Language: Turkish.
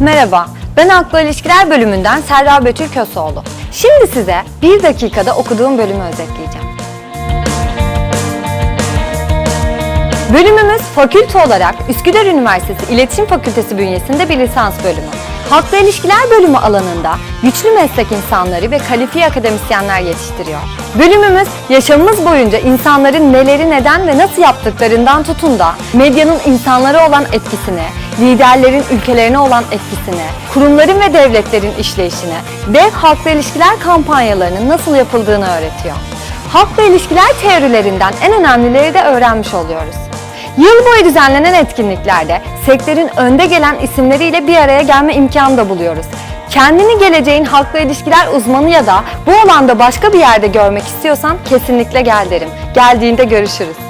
Merhaba, ben Halkla İlişkiler bölümünden Serra Betül Kösoğlu. Şimdi size bir dakikada okuduğum bölümü özetleyeceğim. Bölümümüz fakülte olarak Üsküdar Üniversitesi İletişim Fakültesi bünyesinde bir lisans bölümü. Halkla İlişkiler bölümü alanında güçlü meslek insanları ve kalifiye akademisyenler yetiştiriyor. Bölümümüz yaşamımız boyunca insanların neleri neden ve nasıl yaptıklarından tutun da medyanın insanlara olan etkisini, liderlerin ülkelerine olan etkisini, kurumların ve devletlerin işleyişini, dev halkla ilişkiler kampanyalarının nasıl yapıldığını öğretiyor. Halkla ilişkiler teorilerinden en önemlileri de öğrenmiş oluyoruz. Yıl boyu düzenlenen etkinliklerde sektörün önde gelen isimleriyle bir araya gelme imkanı da buluyoruz. Kendini geleceğin halkla ilişkiler uzmanı ya da bu alanda başka bir yerde görmek istiyorsan kesinlikle gel derim. Geldiğinde görüşürüz.